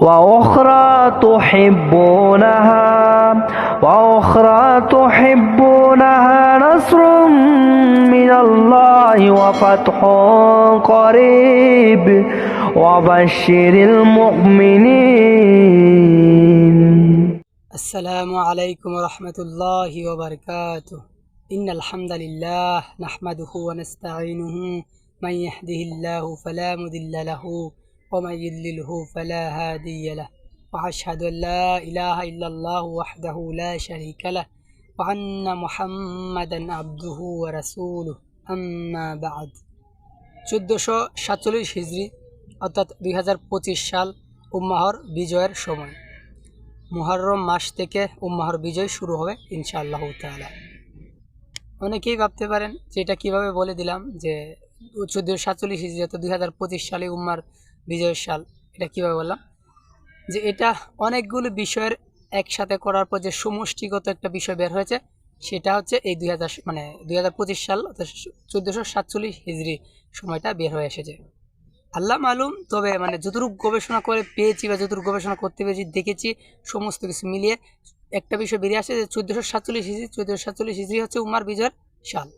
وأخرى تحبونها وأخرى تحبونها نصر من الله وفتح قريب وبشر المؤمنين. السلام عليكم ورحمة الله وبركاته. إن الحمد لله نحمده ونستعينه من يهده الله فلا مضل له ومن يضلله فلا هادي له وأشهد أن لا إله إلا الله وحده لا شريك له وأن محمدا عبده ورسوله أما بعد. চোদ্দোশো সাতচল্লিশ হিজড়ি অর্থাৎ দুই সাল উম্মাহর বিজয়ের সময়। মুহরম মাস থেকে উম্মাহর বিজয় শুরু হবে ইনশাআল্লাহ তালা অনেকেই ভাবতে পারেন যে এটা কীভাবে বলে দিলাম যে চোদ্দোশো সাতচল্লিশ হিজড়ি অর্থাৎ দুই হাজার পঁচিশ সালে উম্মার বিজয়ের সাল, এটা কীভাবে বললাম? যে এটা অনেকগুলো বিষয়ের একসাথে করার পর যে সমষ্টিগত একটা বিষয় বের হয়েছে, সেটা হচ্ছে এই দুই হাজার মানে দুই হাজার পঁচিশ সাল অর্থাৎ চোদ্দোশো সাতচল্লিশ হিজড়ি সময়টা বের হয়ে এসেছে। আল্লাহ মালুম, তবে মানে যতটুকু গবেষণা করে পেয়েছি বা যতটুকু গবেষণা করতে পেরেছি, দেখেছি সমস্ত কিছু মিলিয়ে একটা বিষয় বেরিয়ে আসে যে চোদ্দোশো সাতচল্লিশ হিজড়ি, চোদ্দোশো সাতচল্লিশ হিজড়ি হচ্ছে উমার বিজয়ের সাল।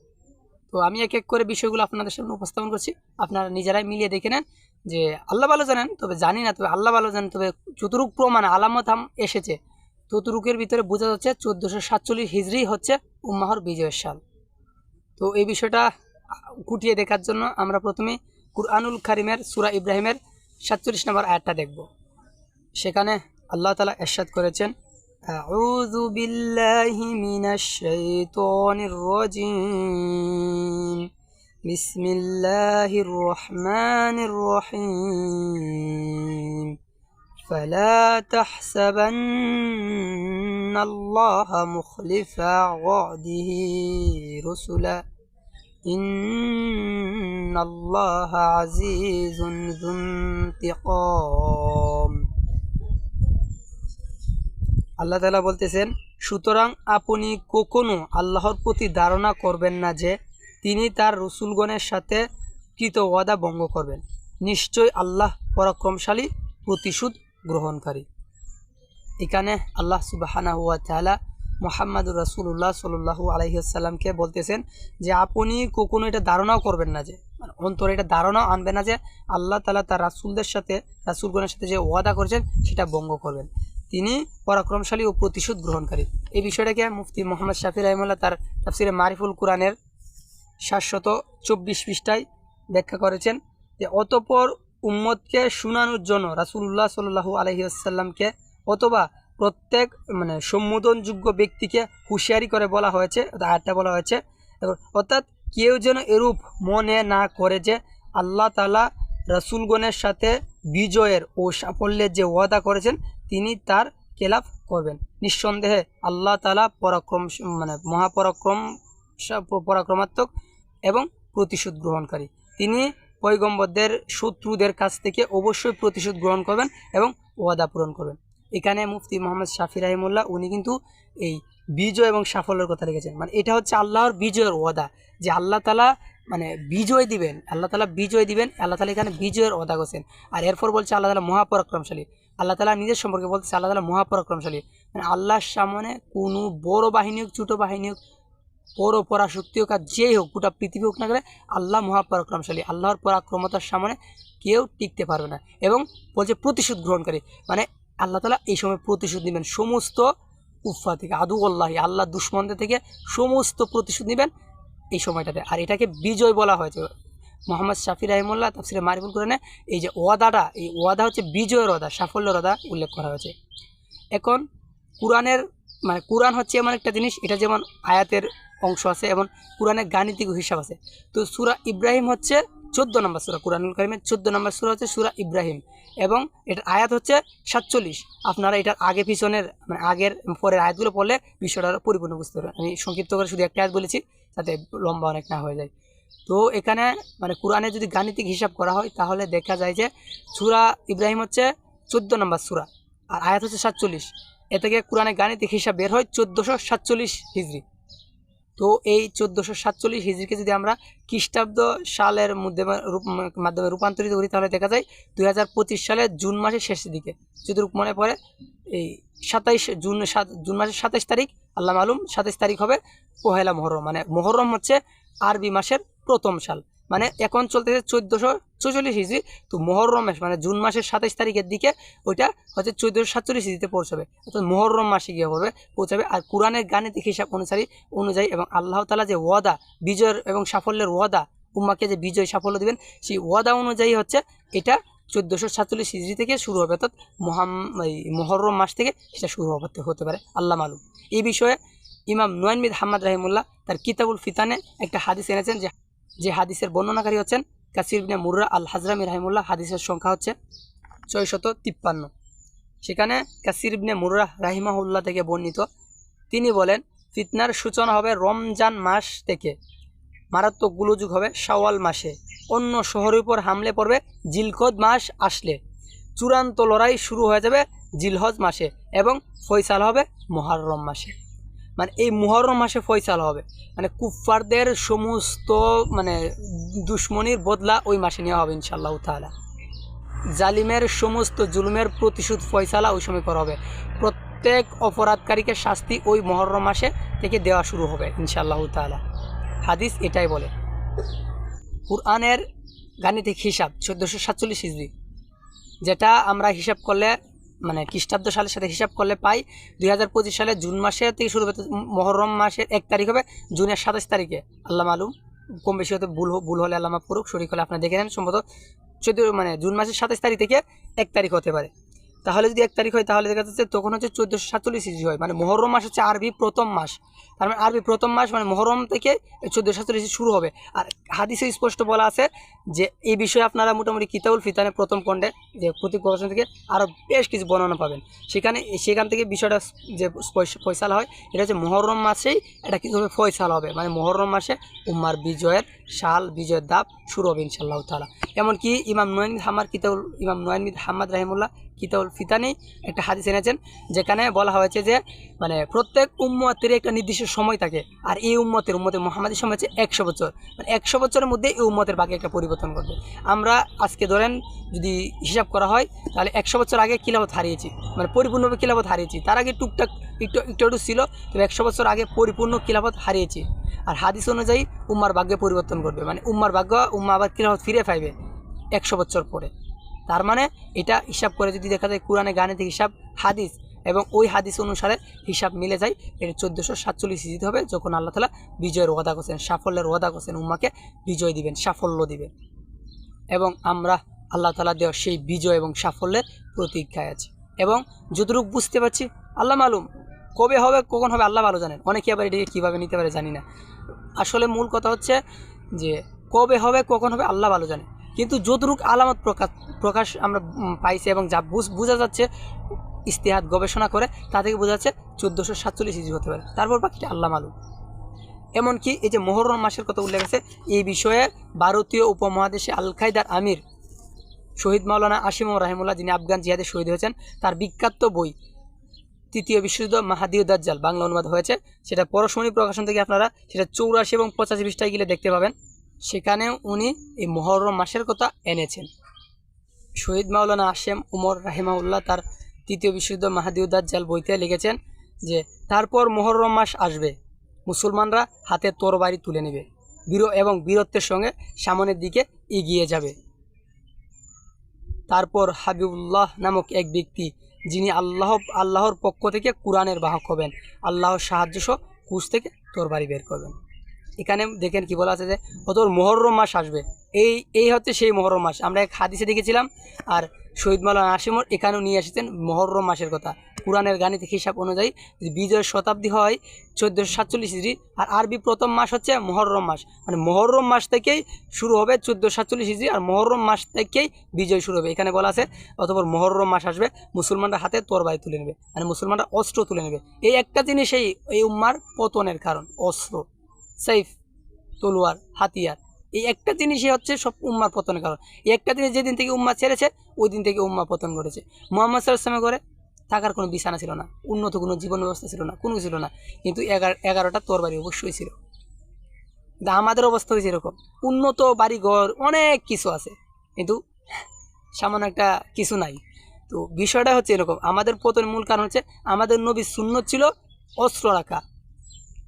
তো আমি এক এক করে বিষয়গুলো আপনাদের সামনে উপস্থাপন করছি, আপনারা নিজেরাই মিলিয়ে দেখে নেন। যে আল্লাহ ভালো জানেন তবে জানি না তবে আল্লাহ ভালো জানেন তবে যতটুক প্রমাণ আলামত আম এসেছে ততটুকের ভিতরে বোঝা যাচ্ছে চোদ্দোশো সাতচল্লিশ হিজড়ি হচ্ছে উম্মাহর বিজয়ের সাল তো এই বিষয়টা কুটিয়ে দেখার জন্য আমরা প্রথমে কুরআনুল কারিমের সুরা ইব্রাহিমের সাতচল্লিশ নম্বর আয়াতটা দেখব সেখানে আল্লাহ তালা এরশাদ করেছেন أعوذ بالله من الشيطان الرجيم بسم الله الرحمن الرحيم فلا تحسبن الله مخلف وعده رسلا إن الله عزيز ذو انتقام আল্লাহ তালা বলতেছেন সুতরাং আপনি কখনো আল্লাহর প্রতি ধারণা করবেন না যে তিনি তার রসুলগণের সাথে কৃত ওয়াদা ভঙ্গ করবেন। নিশ্চয় আল্লাহ পরাক্রমশালী প্রতিশোধ গ্রহণকারী। এখানে আল্লাহ সুবাহানা হুয়া তালা মোহাম্মদুর রাসুল্লাহ সাল্লু আলহিসাল্লামকে বলতেছেন যে, আপনি কখনো এটা ধারণাও করবেন না যে মানে অন্তরে এটা ধারণাও আনবে না যে, আল্লাহ তালা তার রাসুলদের সাথে, রাসুলগণের সাথে যে ওয়াদা করেছেন, সেটা ভঙ্গ করবেন। তিনি পরাক্রমশালী ও প্রতিশোধ গ্রহণকারী। এই বিষয়টাকে মুফতি মোহাম্মদ শাফি রহমুল্লাহ তার তাফসিরে মারিফুল কোরআনের সাতশত চব্বিশ পৃষ্ঠায় ব্যাখ্যা করেছেন যে অতপর উম্মদকে শুনানোর জন্য রাসুল্লাহ সাল্লু আলহিউসাল্লামকে অথবা প্রত্যেক মানে সম্বোধনযোগ্য ব্যক্তিকে হুঁশিয়ারি করে বলা হয়েছে আয়াতটা বলা হয়েছে অর্থাৎ কেউ যেন এরূপ মনে না করে যে আল্লাহ তালা রাসুলগণের সাথে বিজয়ের ও সাফল্যের যে ওয়াদা করেছেন, তিনি তার কেলাফ করবেন। নিঃসন্দেহে আল্লাহ তালা পরাক্রম মানে মহাপরাক্রম পরাক্রমাত্মক এবং প্রতিশোধ গ্রহণকারী। তিনি পৈগম্বরদের শত্রুদের কাছ থেকে অবশ্যই প্রতিশোধ গ্রহণ করবেন এবং ওয়াদা পূরণ করবেন। এখানে মুফতি মোহাম্মদ শাফি রাহিমুল্লাহ, উনি কিন্তু এই বিজয় এবং সাফল্যের কথা লিখেছেন। মানে এটা হচ্ছে আল্লাহর বিজয়ের ওয়াদা, যে আল্লাহ তালা মানে বিজয় দিবেন, আল্লাহ তালা বিজয় দিবেন, আল্লাহ তালা এখানে বিজয়ের ওয়াদা করছেন। আর এরপর বলছে আল্লাহ তালা মহাপরাক্রমশালী। আল্লাহ তালা নিজের সম্পর্কে বলতেছে আল্লাহ তালা মহাপরাক্রমশালী। মানে আল্লাহর সামনে কোনো বড় বাহিনী হোক, ছোটো বাহিনী হোক বড় পরাশক্তি হোক আর যেই হোক, গোটা পৃথিবী হোক না করে আল্লাহ মহাপরাক্রমশালী। আল্লাহর পরাক্রমতার সামনে কেউ টিকতে পারবে না এবং বলছে প্রতিশোধ গ্রহণকারী। মানে আল্লাহ তালা এই সময় প্রতিশোধ নেবেন। সমস্ত উফা থেকে, আদু আল্লাহি, আল্লাহ দুশ্মনদের থেকে সমস্ত প্রতিশোধ নেবেন এই সময়টাতে। আর এটাকে বিজয় বলা হয়েছে। মোহাম্মদ শাফি রাহিমুল্লাহ তাফসিরে মারিফুল কোরআনে এই যে ওয়াদাটা, এই ওয়াদা হচ্ছে বিজয়ের ওয়াদা, সাফল্যের ওয়াদা উল্লেখ করা হয়েছে। এখন কোরআনের মানে কোরআন হচ্ছে এমন একটা জিনিস, এটা যেমন আয়াতের অংশ আছে এবং কোরআনের গাণিতিক হিসাব আছে। তো সুরা ইব্রাহিম হচ্ছে চোদ্দ নম্বর সুরা, কোরআনুল কারিমের চোদ্দ নম্বর সুরা হচ্ছে সুরা ইব্রাহিম এবং এটার আয়াত হচ্ছে সাতচল্লিশ। আপনারা এটার আগে পিছনের মানে আগের পরের আয়াতগুলো পড়লে বিষয়টা পরিপূর্ণ বুঝতে পারবেন। আমি সংক্ষিপ্ত করে শুধু একটা আয়াত বলেছি যাতে লম্বা অনেক না হয়ে যায়। তো এখানে মানে কোরআনে যদি গাণিতিক হিসাব করা হয় তাহলে দেখা যায় যে সুরা ইব্রাহিম হচ্ছে চোদ্দ নম্বর সুরা আর আয়াত হচ্ছে সাতচল্লিশ। এ থেকে কোরআনে গাণিতিক হিসাব বের হয় চোদ্দোশো সাতচল্লিশ হিজড়ি তো এই চোদ্দোশো সাতচল্লিশ হিজড়িকে যদি আমরা খ্রিস্টাব্দ সালের মধ্যে মাধ্যমে রূপান্তরিত করি, তাহলে দেখা যায় দুই হাজার পঁচিশ সালের জুন মাসের শেষের দিকে। যদি মনে পড়ে, এই সাতাইশ জুন সাত জুন মাসের সাতাইশ তারিখ, আল্লাহ মালুম, সাতাইশ তারিখ হবে পহেলা মহরম। মানে মহরম হচ্ছে আরবি মাসের প্রথম সাল। মানে এখন চলতেছে চোদ্দোশো চৌচল্লিশ হিজড়ি তো মহরম মাস মানে জুন মাসের সাতাইশ তারিখের দিকে ওইটা হচ্ছে চোদ্দোশো সাতচল্লিশ হিজড়িতে পৌঁছাবে। অর্থাৎ মহরম মাসে গিয়ে পড়বে পৌঁছাবে। আর কোরআনের গাণিতিক হিসাব অনুসারী অনুযায়ী এবং আল্লাহ তালা যে ওয়াদা, বিজয়ের এবং সাফল্যের ওয়াদা, উম্মাকে যে বিজয় সাফল্য দিবেন, সেই ওয়াদা অনুযায়ী হচ্ছে এটা চোদ্দোশো সাতচল্লিশ হিজড়ি থেকে শুরু হবে। অর্থাৎ মহাম, এই মহরম মাস থেকে সেটা শুরু হতে হতে পারে। আল্লাহ মালুম। এই বিষয়ে ইমাম নুয়ানমিদ হাম্মদ রাহিমুল্লাহ তার কিতাবুল ফিতানে একটা হাদিস এনেছেন যে যে হাদিসের বর্ণনাকারী হচ্ছেন কাসির বিনে মুর্রা আল হাজরামি রাহিমুল্লাহ, হাদিসের সংখ্যা হচ্ছে ছয়শত তিপ্পান্ন। সেখানে কাসির ইবনে মুর্রাহ রাহিমাহুল্লাহ থেকে বর্ণিত, তিনি বলেন, ফিতনার সূচনা হবে রমজান মাস থেকে। মারাত্মক গুলোযুগ হবে শাওয়াল মাসে। অন্য শহরের উপর হামলে পড়বে জিলকদ মাস আসলে। চূড়ান্ত লড়াই শুরু হয়ে যাবে জিলহজ মাসে এবং ফৈসাল হবে মহারম মাসে। মানে এই মুহরম মাসে ফয়সাল হবে। মানে কুফফারদের সমস্ত মানে দুশ্মনির বদলা ওই মাসে নেওয়া হবে ইনশাল্লাহ তাআলা। জালিমের সমস্ত জুলুমের প্রতিশোধ ফয়সালা ওই সময় করা হবে। প্রত্যেক অপরাধকারীকে শাস্তি ওই মহরম মাসে থেকে দেওয়া শুরু হবে ইনশাআল্লাহ তাআলা। হাদিস এটাই বলে। কুরআনের গাণিতিক হিসাব চোদ্দোশো সাতচল্লিশ হিজড়ি যেটা আমরা হিসাব করলে মানে খ্রিস্টাব্দ সালের সাথে হিসাব করলে পাই, দুই হাজার পঁচিশ সালে জুন মাসে থেকে শুরু হবে মহরম মাসের এক তারিখ হবে, জুনের সাতাশ তারিখে। আল্লাহ মালুম, কম বেশি হতে ভুল ভুল হলে আল্লাহ পুরুক শরীর হলে আপনারা দেখে নেন। সম্ভবত চোদ্দ মানে জুন মাসের সাতাশ তারিখ থেকে এক তারিখ হতে পারে। তাহলে যদি এক তারিখ হয়, তাহলে দেখা যাচ্ছে তখন হচ্ছে চোদ্দোশো সাতচল্লিশ ইজি হয়। মানে মহরম মাস হচ্ছে আরবি প্রথম মাস। তার মানে আরবি প্রথম মাস মানে মহরম থেকে চোদ্দোশো সাতচল্লিশ শুরু হবে। আর হাদিসে স্পষ্ট বলা আছে যে, এই বিষয়ে আপনারা মোটামুটি কিতাবুল ফিতানে প্রথম খণ্ডে যে প্রতীক গবেষণা থেকে আরও বেশ কিছু বর্ণনা পাবেন। সেখানে, সেখান থেকে বিষয়টা যে ফয়সাল হয়, এটা হচ্ছে মহরম মাসেই এটা কিন্তু ফয়সাল হবে? মানে মহরম মাসে উম্মার বিজয়ের শাল বিজয়ের দাব শুরু হবে ইনশাল্লাহ তালা এমনকি ইমাম নয়ন হামার কিতাবুল, ইমাম নয়নমিদ হাম্মাদ রাহিমুল্লাহ কিতাবুল ফিতানি একটা হাদিস এনেছেন, যেখানে বলা হয়েছে যে মানে প্রত্যেক উম্মতের একটা নির্দিষ্ট সময় থাকে, আর এই উম্মতের উম্মতের মোহাম্মদের সময় হচ্ছে একশো বছর। মানে একশো বছরের মধ্যে এই উম্মতের বাকি একটা পরিবর্তন করবে আমরা আজকে ধরেন যদি হিসাব করা হয়, তাহলে একশো বছর আগে কিলাবত হারিয়েছি মানে পরিপূর্ণভাবে কিলাবত হারিয়েছি। তার আগে টুকটাক একটু একটু একটু ছিল তবে একশো বছর আগে পরিপূর্ণ কিলাবত হারিয়েছি। আর হাদিস অনুযায়ী উম্মার ভাগ্যে পরিবর্তন করবে মানে উম্মার ভাগ্য, উম্মা আবার কিলাবত ফিরে পাইবে একশো বছর পরে। তার মানে এটা হিসাব করে যদি দেখা যায় কোরআনে গাণিতিক হিসাব, হাদিস এবং ওই হাদিস অনুসারে হিসাব মিলে যায়, এটা চোদ্দোশো সাতচল্লিশ হিজিত হবে যখন আল্লাহ তালা বিজয়ের ওয়াদা করছেন, সাফল্যের ওয়াদা করছেন, উম্মাকে বিজয় দিবেন, সাফল্য দিবেন এবং আমরা আল্লাহ তালা দেওয়া সেই বিজয় এবং সাফল্যের প্রতীক্ষায় আছি। এবং যতটুকু বুঝতে পারছি, আল্লাহ মালুম, কবে হবে, কখন হবে, আল্লাহ ভালো জানেন। অনেকে আবার এটাকে কীভাবে নিতে পারে জানি না। আসলে মূল কথা হচ্ছে যে কবে হবে, কখন হবে, আল্লাহ ভালো জানে। কিন্তু যতটুকু আলামত প্রকাশ প্রকাশ আমরা পাইছি এবং যা বুঝ- যাচ্ছে ইস্তেহাত গবেষণা করে, তা থেকে বোঝা যাচ্ছে চোদ্দোশো সাতচল্লিশ ইজি হতে পারে। তারপর বাকিটা আল্লাহ মালুম। এমনকি এই যে মোহরম মাসের কথা উল্লেখ আছে, এই বিষয়ে ভারতীয় উপমহাদেশে আল কায়দার আমির শহীদ মাওলানা আসিম রাহিমুল্লাহ, যিনি আফগান জিহাদে শহীদ হয়েছেন, তার বিখ্যাত বই, তৃতীয় বিশ্বযুদ্ধ মাহাদিউ দাজ্জাল, বাংলা অনুবাদ হয়েছে। সেটা পরশমণি প্রকাশন থেকে আপনারা, সেটা চৌরাশি এবং পঁচাশি পৃষ্ঠায় গেলে দেখতে পাবেন। সেখানেও উনি এই মহরম মাসের কথা এনেছেন। শহীদ মাওলানা আসেম উমর রাহিমাউল্লাহ তার তৃতীয় বিশ্বযুদ্ধ মাহাদিউ জাল বইতে লিখেছেন যে, তারপর মহরম মাস আসবে। মুসলমানরা হাতে তরবারি তুলে নেবে। বীর এবং বীরত্বের সঙ্গে সামনের দিকে এগিয়ে যাবে। তারপর হাবিবুল্লাহ নামক এক ব্যক্তি, যিনি আল্লাহ, আল্লাহর পক্ষ থেকে কোরআনের বাহক হবেন, আল্লাহর সাহায্য সহ কুশ থেকে তরবারি বের করবেন। এখানে দেখেন কি বলা আছে যে অতর মহরম মাস আসবে। এই এই হচ্ছে সেই মহরম মাস। আমরা এক হাদিসে দেখেছিলাম, আর শহীদ মালান আসিমর এখানেও নিয়ে এসেছেন মহরম মাসের কথা। কোরআনের গাণিতিক হিসাব অনুযায়ী যদি বিজয়ের শতাব্দী হয় চোদ্দোশো সাতচল্লিশ হিজড়ি, আর আরবি প্রথম মাস হচ্ছে মহরম মাস। মানে মহরম মাস থেকেই শুরু হবে চোদ্দোশো সাতচল্লিশ হিজড়ি, আর মহরম মাস থেকেই বিজয় শুরু হবে। এখানে বলা আছে, অতপর মহরম মাস আসবে, মুসলমানরা হাতে তরবারি তুলে নেবে মানে মুসলমানরা অস্ত্র তুলে নেবে। এই একটা জিনিসই এই উম্মার পতনের কারণ, অস্ত্র। সাইফ তলোয়ার, হাতিয়ার। এই একটা জিনিসই হচ্ছে সব উম্মার পতনের কারণ। এই একটা জিনিস যেদিন থেকে উম্মা ছেড়েছে ওই দিন থেকে উম্মা পতন ঘটেছে। মোহাম্মদ সাল্লামের করে থাকার কোনো বিছানা ছিল না, উন্নত কোনো জীবন ব্যবস্থা ছিল না, কোনো ছিল না। কিন্তু এগারো, এগারোটা তরবারি অবশ্যই ছিল। কিন্তু আমাদের অবস্থা হয়েছে এরকম। উন্নত বাড়িঘর, অনেক কিছু আছে। কিন্তু সামান্য একটা কিছু নাই। তো বিষয়টা হচ্ছে এরকম। আমাদের পতনের মূল কারণ হচ্ছে, আমাদের নবীর শূন্য ছিল অস্ত্র রাখা।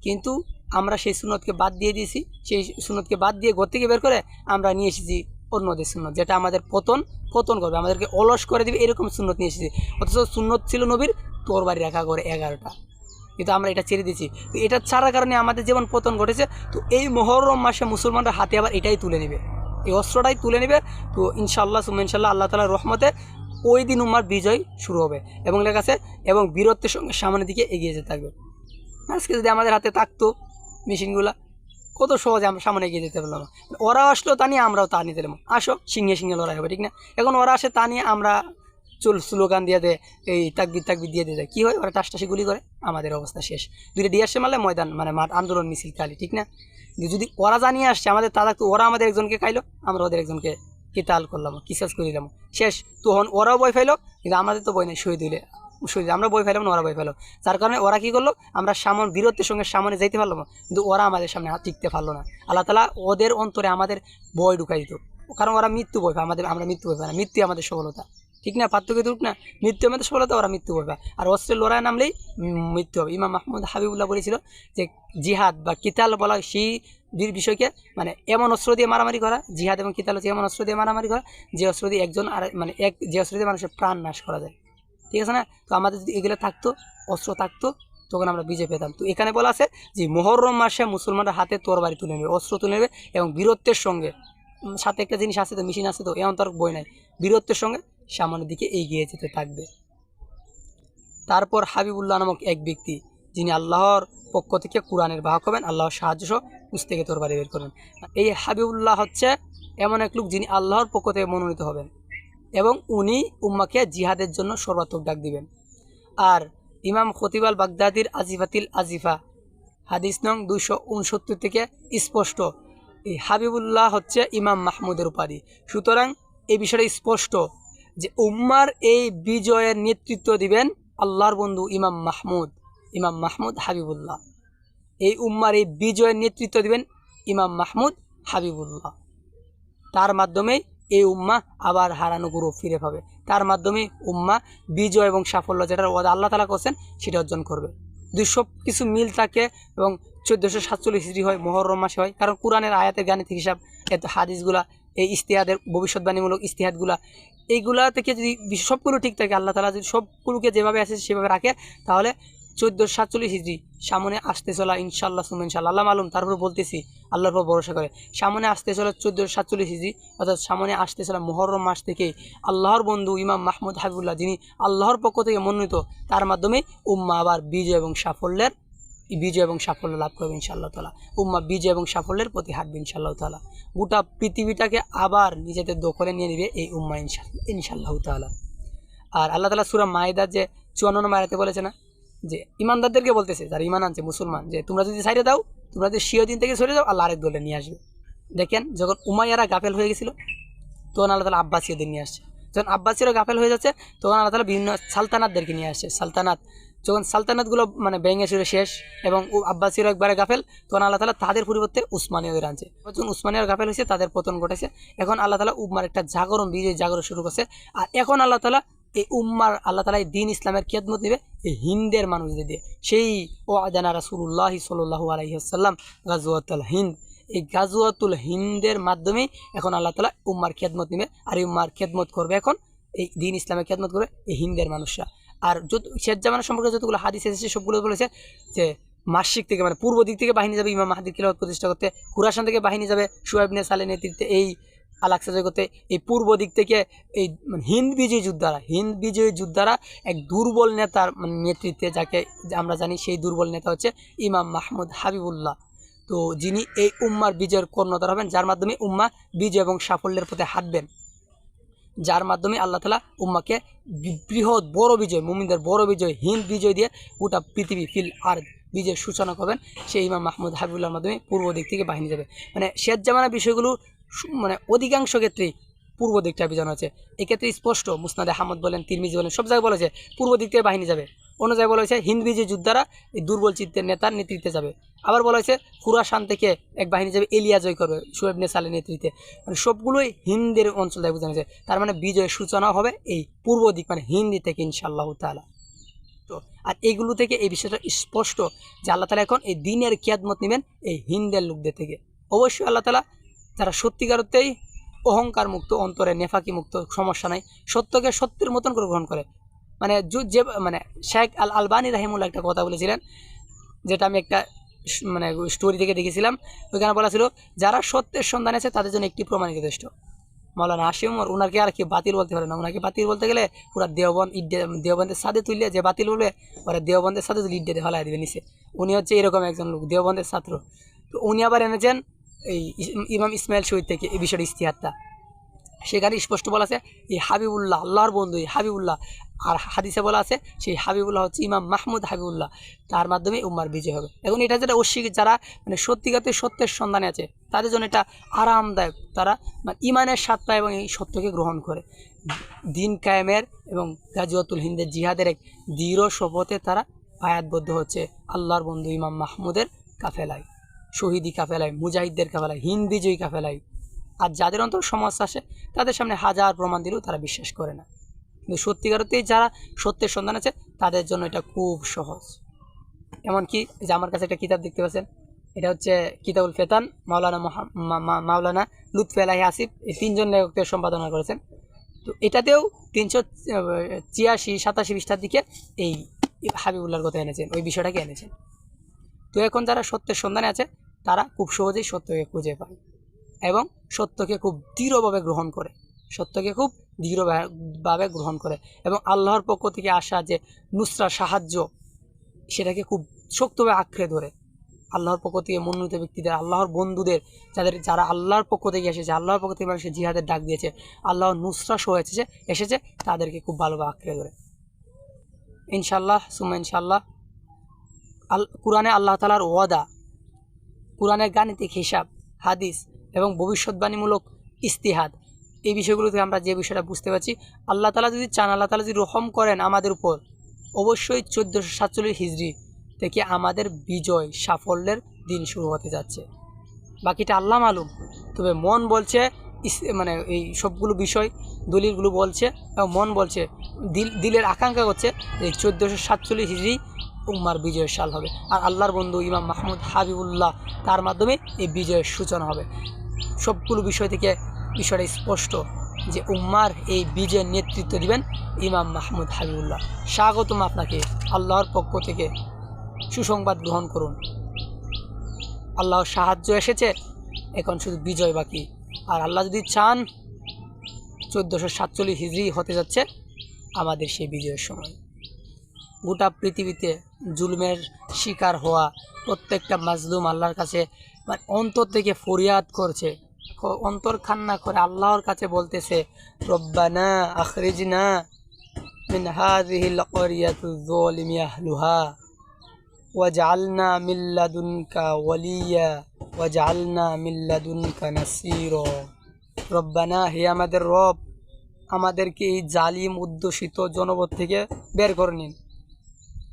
কিন্তু আমরা সেই সুন্নতকে বাদ দিয়ে দিয়েছি, সেই সুন্নতকে বাদ দিয়ে ঘর থেকে বের করে আমরা নিয়ে এসেছি অন্যদের সুন্নত, যেটা আমাদের পতন পতন করবে, আমাদেরকে অলস করে দিবে, এরকম সুন্নত নিয়ে এসেছি। অথচ সুন্নত ছিল নবীর, তোর বাড়ি রাখা করে এগারোটা। কিন্তু আমরা এটা ছেড়ে দিয়েছি। তো এটা ছাড়ার কারণে আমাদের যেমন পতন ঘটেছে। তো এই মহরম মাসে মুসলমানরা হাতে আবার এটাই তুলে নেবে। এই অস্ত্রটাই তুলে নেবে। তো ইনশাল্লাহ সুম ইনশাল্লাহ আল্লাহ তালার রহমতে ওই দিন উম্মার বিজয় শুরু হবে। এবং লেখা আছে, এবং বীরত্বের সঙ্গে সামনের দিকে এগিয়ে যেতে থাকবে। আজকে যদি আমাদের হাতে থাকতো মেশিনগুলা। কত সহজে আমরা সামনে এগিয়ে যেতে পারলাম। ওরা আসলো তা নিয়ে আমরাও তা নিতে পারলাম আসো, সিংহে সিংহে লড়াই হবে, ঠিক না? এখন ওরা আসে তা নিয়ে আমরা চুল স্লোগান দিয়ে দেয়, এই তাকবির তাকবির দিয়ে দিয়ে, দেয়। কী হয়? ওরা টাসটাসি গুলি করে, আমাদের অবস্থা শেষ। দুইটা ডিয়ারসে মারলে ময়দান মানে মাঠ আন্দোলন মিছিল খালি, ঠিক না? যদি ওরা জানিয়ে আসছে, আমাদের তা থাকতো, ওরা আমাদের একজনকে খাইলো, আমরা ওদের একজনকে কিতাল করলাম, কিসাস করিলাম। শেষ, তখন ওরাও বই ফাইলো কিন্তু আমাদের তো বই নেই, শহীদ হইলে। শহীদ আমরা বই ফেলাম না, ওরা বই ফেলো। যার কারণে ওরা কি করল, আমরা সামন, বীরত্বের সঙ্গে সামনে যাইতে পারলাম কিন্তু ওরা আমাদের সামনে টিকতে পারল না। আল্লাহ তালা ওদের অন্তরে আমাদের বয় ঢুকাই দিত কারণ ওরা মৃত্যু বই আমাদের, আমরা মৃত্যু বই না মৃত্যু আমাদের সফলতা। ঠিক না? পার্থক্য দুট না? মৃত্যু আমাদের সফলতা, ওরা মৃত্যু বই আর অস্ত্রের লড়াই নামলেই মৃত্যু হবে। ইমাম মাহমুদ হাবিবুল্লাহ বলেছিল যে, জিহাদ বা কিতাল বলা সেই বীর বিষয়কে মানে এমন অস্ত্র দিয়ে মারামারি করা, জিহাদ এবং কিতাল হচ্ছে এমন অস্ত্র দিয়ে মারামারি করা, যে অস্ত্র দিয়ে একজন আর মানে এক, যে অস্ত্র দিয়ে মানুষের প্রাণ নাশ করা যায়। ঠিক আছে না? তো আমাদের যদি এগুলো থাকতো, অস্ত্র থাকতো, তখন আমরা বিজয় পেতাম। তো এখানে বলা আছে যে, মোহরম মাসে মুসলমানরা হাতে তরবারি তুলে নেবে, অস্ত্র তুলে নেবে এবং বীরত্বের সঙ্গে সাথে একটা জিনিস আছে তো, মেশিন আছে তো এমন তার বই নাই। বীরত্বের সঙ্গে সামনের দিকে এগিয়ে যেতে থাকবে। তারপর হাবিবুল্লাহ নামক এক ব্যক্তি, যিনি আল্লাহর পক্ষ থেকে কোরআনের বাহক হবেন, আল্লাহর সাহায্য সহ কুছ থেকে তরবারি বের করবেন এই হাবিবুল্লাহ হচ্ছে এমন এক লোক যিনি আল্লাহর পক্ষ থেকে মনোনীত হবেন। এবং উনি উম্মাকে জিহাদের জন্য সর্বাত্মক ডাক দিবেন। আর ইমাম খতিবাল বাগদাদির আজিফাতিল আজিফা হাদিস নং দুশো থেকে স্পষ্ট, এই হাবিবুল্লাহ হচ্ছে ইমাম মাহমুদের উপাধি। সুতরাং এই বিষয়টা স্পষ্ট যে উম্মার এই বিজয়ের নেতৃত্ব দিবেন আল্লাহর বন্ধু ইমাম মাহমুদ ইমাম মাহমুদ হাবিবুল্লাহ। এই উম্মার এই বিজয়ের নেতৃত্ব দিবেন ইমাম মাহমুদ হাবিবুল্লাহ। তার মাধ্যমে এই উম্মা আবার হারানো গুরু ফিরে পাবে। তার মাধ্যমে উম্মা বিজয় এবং সাফল্য যেটা আল্লাহ তালা করছেন, সেটা অর্জন করবে। দুই সব কিছু মিল থাকে এবং চোদ্দোশো সাতচল্লিশ হিজড়ি হয়, মহরম মাসে হয়। কারণ কোরআনের আয়াতের গাণিতিক হিসাব, এত হাদিসগুলা, এই ইস্তেহাদের ভবিষ্যৎবাণীমূলক ইস্তেহাদগুলা, এইগুলা থেকে যদি সবগুলো ঠিক থাকে, আল্লাহ তালা যদি সবগুলোকে যেভাবে আছে সেভাবে রাখে, তাহলে চোদ্দ সাতচল্লিশ হিজড়ি সামনে আসতে চলা ইনশাল্লাহ সুম ইনশাল্লাহ আল্লাহ মালুম, তারপর বলতেছি, আল্লাহর উপর ভরসা করে। সামনে আসতে চলা চোদ্দ সাতচল্লিশ হিজড়ি, অর্থাৎ সামনে আসতে চলা মহরম মাস থেকে আল্লাহর বন্ধু ইমাম মাহমুদ হাবিবুল্লাহ, যিনি আল্লাহর পক্ষ থেকে মনোনীত, তার মাধ্যমে উম্মা আবার বিজয় এবং সাফল্যের, বিজয় এবং সাফল্য লাভ করবে ইনশাআল্লাহ তালা উম্মা বিজয় এবং সাফল্যের প্রতি হাঁটবে ইনশাআল্লাহ তালা গোটা পৃথিবীটাকে আবার নিজেদের দখলে নিয়ে নেবে এই উম্মা ইনশাল্লাহ ইনশাআল্লাহ তালা আর আল্লাহ তালা সুরা মায়েদার যে চুয়ান্ন মায়াতে বলেছে না যে ইমানদারদেরকে বলতেছে, যারা ইমান আনছে, মুসলমান, যে তোমরা যদি সাইডে দাও, তোমরা যদি শিও দিন থেকে সরে যাও, আল্লাহ আরেক দলে নিয়ে আসবে। দেখেন, যখন উমাইয়ারা গাফেল হয়ে গেছিল, তখন আল্লাহ তালা আব্বাসীয়দের নিয়ে আসছে। যখন আব্বাসীরা গাফেল হয়ে যাচ্ছে, তখন আল্লাহ তালা বিভিন্ন সালতানাতদেরকে নিয়ে আসছে। সালতানাত, যখন সালতানাতগুলো মানে ব্যাঙে চুরে শেষ এবং আব্বাসীরা একবারে গাফেল, তখন আল্লাহ তালা তাদের পরিবর্তে উসমানীয়দের আনছে। যখন উসমানীয় গাফেল হয়েছে, তাদের পতন ঘটেছে। এখন আল্লাহ তালা উম্মার একটা জাগরণ, বিজয় জাগরণ শুরু করছে। আর এখন আল্লাহ তালা এই উম্মার আল্লাহ তালা এই দিন ইসলামের খেদমত নেবে, এই হিন্দের মানুষদের দিয়ে। সেই ও আদানা রাসুল্লাহ সাল্লু আলহিহাসাল্লাম গাজুয়াতুল হিন্দ। এই গাজুয়াতুল হিন্দের মাধ্যমেই এখন আল্লাহ তালা উম্মার খেদমত নেবে, আর এই উম্মার খেদমত করবে এখন এই দিন ইসলামের খেদমত করবে এই হিন্দের মানুষরা। আর যত শেষ জামানা সম্পর্কে যতগুলো হাদিস এসেছে, সবগুলো বলেছে যে মাসিক থেকে মানে পূর্ব দিক থেকে বাহিনী যাবে, ইমাম মাহাদির কিলাবত প্রতিষ্ঠা করতে, খুরাসান থেকে বাহিনী যাবে সুয়াইবনে সালের নেতৃত্বে এই আলাক্সা জগতে এই পূর্ব দিক থেকে এই মানে হিন্দ বিজয়ী যোদ্ধারা, হিন্দ বিজয়ী যোদ্ধারা এক দুর্বল নেতার মানে নেতৃত্বে যাকে আমরা জানি সেই দুর্বল নেতা হচ্ছে ইমাম মাহমুদ হাবিবুল্লাহ। তো যিনি এই উম্মার বিজয়ের কর্ণধার হবেন, যার মাধ্যমে উম্মা বিজয় এবং সাফল্যের পথে হাঁটবেন। যার মাধ্যমে আল্লাহ তালা উম্মাকে বৃহৎ বড় বিজয়, মুমিনদের বড় বিজয়, হিন্দ বিজয় দিয়ে গোটা পৃথিবী, ফিল আর বিজয়ের সূচনা করবেন, সেই ইমাম মাহমুদ হাবিবুল্লাহর মাধ্যমে পূর্ব দিক থেকে বাহিনী যাবে। মানে শেষ জামানা বিষয়গুলো মানে অধিকাংশ ক্ষেত্রেই পূর্ব দিকটা বিজানো আছে এক্ষেত্রে স্পষ্ট, মুসনাদে আহমদ বলেন, তিরমিজি বলেন, সব জায়গায় বলেছে পূর্ব দিক থেকে বাহিনী যাবে। অন্য জায়গায় বলা হয়েছে, হিন্দ যোদ্ধারা এই দুর্বল চিত্তের নেতার নেতৃত্বে যাবে। আবার বলা হয়েছে খুরাসান থেকে এক বাহিনী যাবে, এলিয়া জয় করবে সোয়েব নেসালের নেতৃত্বে। মানে সবগুলোই হিন্দের অঞ্চল থেকে বোঝানো হয়েছে। তার মানে বিজয়ের সূচনা হবে এই পূর্ব দিক মানে হিন্দি থেকে ইনশাআল্লাহ তালা তো, আর এইগুলো থেকে এই বিষয়টা স্পষ্ট যে আল্লাহ তালা এখন এই দিনের কিয়াদমত নেবেন এই হিন্দের লোকদের থেকে। অবশ্যই আল্লাহ তালা যারা সত্যিকারতেই অহংকার মুক্ত অন্তরে নেফাকি মুক্ত সমস্যা নাই। সত্যকে সত্যের মতন করে গ্রহণ করে। মানে যে মানে শেখ আল আলবানী রাহিমুল্লাহ একটা কথা বলেছিলেন, যেটা আমি একটা মানে স্টোরি থেকে দেখেছিলাম। ওইখানে বলা ছিল, যারা সত্যের সন্ধান আছে, তাদের জন্য একটি প্রমাণই যথেষ্ট মৌলানা হাসিম ওনাকে আর কি বাতিল বলতে পারে না। ওনাকে বাতিল বলতে গেলে পুরা দেওবন্দ ইড্ডে দেওবন্দের সাথে তুললে যে বাতিল বলবে, ওরা দেওবন্দের সাথে তুলে হলাই দেবে নিচে। উনি হচ্ছে এরকম একজন লোক, দেওবন্দের ছাত্র। তো উনি আবার এনেছেন এই ইমাম ইসমাইল শহীদ থেকে এই বিষয়টা ইস্তিহারটা সেখানে স্পষ্ট বলা আছে, এই হাবিবুল্লাহ, আল্লাহর বন্ধু এই হাবিবুল্লাহ। আর হাদিসে বলা আছে, সেই হাবিবুল্লাহ হচ্ছে ইমাম মাহমুদ হাবিবুল্লাহ। তার মাধ্যমে উম্মার বিজয় হবে। এখন এটা যেটা অস্বীকার যারা মানে সত্যিকাতে সত্যের সন্ধানে আছে, তাদের জন্য এটা আরামদায়ক। তারা মানে ইমানের স্বাদ পায় এবং এই সত্যকে গ্রহণ করে। দিন কায়েমের এবং গাজিয়াতুল হিন্দের জিহাদের এক দৃঢ় শপথে তারা আয়াতবদ্ধ হচ্ছে, আল্লাহর বন্ধু ইমাম মাহমুদের কাফেলায়। শহীদি কাফেলায়, মুজাহিদদের কাফেলায়, হিন্দ বিজয়ী কাফেলায়। আর যাদের অন্তর সমস্যা আসে তাদের সামনে হাজার প্রমাণ দিলেও তারা বিশ্বাস করে না। কিন্তু সত্যিকারতেই যারা সত্যের সন্ধান আছে, তাদের জন্য এটা খুব সহজ। এমনকি যে আমার কাছে একটা কিতাব দেখতে পাচ্ছেন, এটা হচ্ছে কিতাবুল ফেতান, মাওলানা মাওলানা লুৎফে আলাহি আসিফ, এই তিনজন লেখকের সম্পাদনা করেছেন। তো এটাতেও তিনশো ছিয়াশি, সাতাশি পৃষ্ঠার দিকে এই হাবিবুল্লাহর কথা এনেছেন, ওই বিষয়টাকে এনেছেন। তো এখন যারা সত্যের সন্ধানে আছে তারা খুব সহজেই সত্যকে খুঁজে পায় এবং সত্যকে খুব দৃঢ়ভাবে গ্রহণ করে। সত্যকে খুব দৃঢ়ভাবে গ্রহণ করে এবং আল্লাহর পক্ষ থেকে আসা যে নুসরা সাহায্য, সেটাকে খুব শক্তভাবে আঁকড়ে ধরে। আল্লাহর পক্ষ থেকে মনোনীত ব্যক্তিদের, আল্লাহর বন্ধুদের, যাদের, যারা আল্লাহর পক্ষ থেকে এসেছে, আল্লাহর পক্ষ থেকে মানুষের জিহাদের ডাক দিয়েছে, আল্লাহর নুসরা সহ এসেছে এসেছে, তাদেরকে খুব ভালোভাবে আঁকড়ে ধরে। ইনশাল্লাহ সুমা ইনশাল্লাহ আল, কোরআনে আল্লাহ তালার ওয়াদা কোরআনের গাণিতিক হিসাব, হাদিস এবং ভবিষ্যৎবাণীমূলক ইস্তিহাদ। এই বিষয়গুলো থেকে আমরা যে বিষয়টা বুঝতে পারছি, আল্লাহ তালা যদি চান, আল্লাহ তালা যদি রহম করেন আমাদের উপর, অবশ্যই চোদ্দোশো সাতচল্লিশ হিজড়ি থেকে আমাদের বিজয় সাফল্যের দিন শুরু হতে যাচ্ছে। বাকিটা আল্লাহ মালুম। তবে মন বলছে মানে এই সবগুলো বিষয়, দলিলগুলো বলছে এবং মন বলছে, দিল, দিলের আকাঙ্ক্ষা করছে যে চোদ্দোশো সাতচল্লিশ হিজড়ি উম্মার বিজয়ের সাল হবে। আর আল্লাহর বন্ধু ইমাম মাহমুদ হাবিবুল্লাহ, তার মাধ্যমে এই বিজয়ের সূচনা হবে। সবগুলো বিষয় থেকে বিষয়টা স্পষ্ট যে উম্মার এই বিজয়ের নেতৃত্ব দিবেন ইমাম মাহমুদ হাবিবুল্লাহ। স্বাগতম আপনাকে। আল্লাহর পক্ষ থেকে সুসংবাদ গ্রহণ করুন। আল্লাহর সাহায্য এসেছে, এখন শুধু বিজয় বাকি। আর আল্লাহ যদি চান, চোদ্দোশো সাতচল্লিশ হিজড়ি হতে যাচ্ছে আমাদের সেই বিজয়ের সময়। গোটা পৃথিবীতে জুলমের শিকার হওয়া প্রত্যেকটা মাজলুম আল্লাহর কাছে মানে অন্তর থেকে ফরিয়াদ করছে। অন্তর খান্না করে আল্লাহর কাছে বলতেছে, রব্বানা মিন লাদুনকা ওয়ালিয়া হে আমাদের রব, আমাদেরকে এই জালিম, উদ্দোষিত জনপদ থেকে বের করে নিন।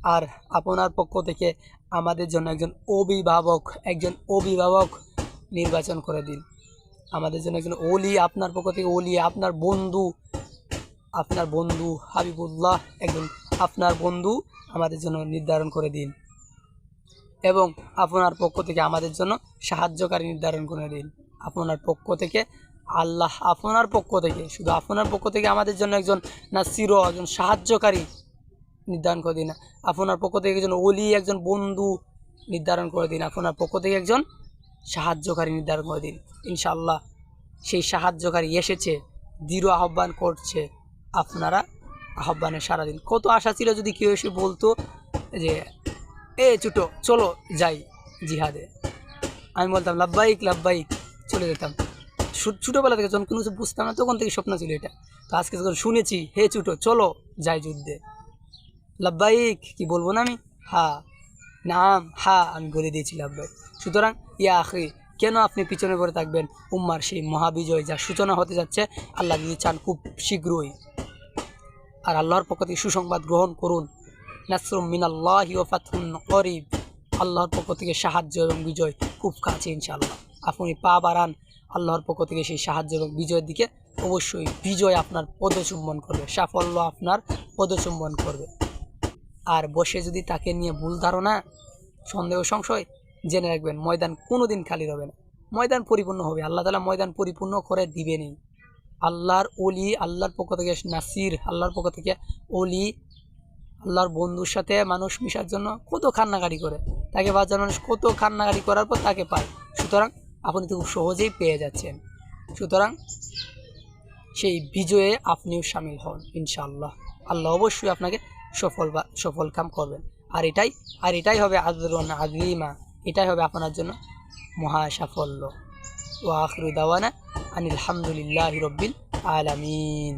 আর আপনার পক্ষ থেকে আমাদের জন্য একজন অভিভাবক একজন অভিভাবক নির্বাচন করে দিন। আমাদের জন্য একজন ওলি আপনার পক্ষ থেকে, ওলি আপনার বন্ধু আপনার বন্ধু হাবিবুল্লাহ একজন আপনার বন্ধু আমাদের জন্য নির্ধারণ করে দিন এবং আপনার পক্ষ থেকে আমাদের জন্য সাহায্যকারী নির্ধারণ করে দিন। আপনার পক্ষ থেকে, আল্লাহ আপনার পক্ষ থেকে, শুধু আপনার পক্ষ থেকে আমাদের জন্য একজন নাসির একজন সাহায্যকারী নির্ধারণ করে দিন আপনার পক্ষ থেকে একজন ওলি, একজন বন্ধু নির্ধারণ করে দিন। আপনার পক্ষ থেকে একজন সাহায্যকারী নির্ধারণ করে দিন। ইনশাল্লাহ সেই সাহায্যকারী এসেছে, দৃঢ় আহ্বান করছে, আপনারা আহ্বানে সারা দিন। কত আশা ছিল যদি কেউ এসে বলতো যে, এ ছুটো, চলো যাই জিহাদে। আমি বলতাম লাভবাইক লাভবাইক চলে যেতাম। ছোটোবেলা থেকে যখন কোনো কিছু বুঝতাম না, তখন থেকে স্বপ্ন ছিল এটা। তো আজকে যখন শুনেছি, হে ছুটো, চলো যাই যুদ্ধে। লাভবাইক কি বলব না আমি? হা। নাম, হা, আমি বলে দিয়েছি লাভবাইক সুতরাং, ইয়া আখি, কেন আপনি পিছনে পড়ে থাকবেন? উম্মার সেই মহাবিজয় যা সূচনা হতে যাচ্ছে, আল্লাহ যদি চান খুব শীঘ্রই। আর আল্লাহর পক্ষ থেকে সুসংবাদ গ্রহণ করুন। নাসরুম মিনাল্লাহি ফাতহুন করিব। আল্লাহর পক্ষ থেকে সাহায্য এবং বিজয় খুব কাছে, ইনশাআল্লাহ। আপনি পা বাড়ান, আল্লাহর পক্ষ থেকে সেই সাহায্য এবং বিজয়ের দিকে অবশ্যই বিজয় আপনার পদচুম্বন করবে, সাফল্য আপনার পদচুম্বন করবে। আর বসে যদি তাকে নিয়ে ভুল ধারণা, সন্দেহ, সংশয়, জেনে রাখবেন, ময়দান কোনো দিন খালি হবে না। ময়দান পরিপূর্ণ হবে। আল্লাহ তালা ময়দান পরিপূর্ণ করে দিবেনই আল্লাহর অলি আল্লাহর পক্ষ থেকে নাসির, আল্লাহর পক্ষ থেকে অলি আল্লাহর বন্ধুর সাথে মানুষ মিশার জন্য কত কান্নাকাটি করে। তাকে বাচ্চার মানুষ কত কান্নাকাটি করার পর তাকে পায়। সুতরাং আপনি তো খুব সহজেই পেয়ে যাচ্ছেন। সুতরাং সেই বিজয়ে আপনিও সামিল হন, ইনশাআল্লাহ। আল্লাহ অবশ্যই আপনাকে সফল বা সফল কাম করবেন। আর এটাই আর এটাই হবে আদরুন আজিমা এটাই হবে আপনার জন্য মহা সাফল্য। ও আখরু দাওয়ানা আনিল হামদুলিল্লাহ রব্বিল আলামিন।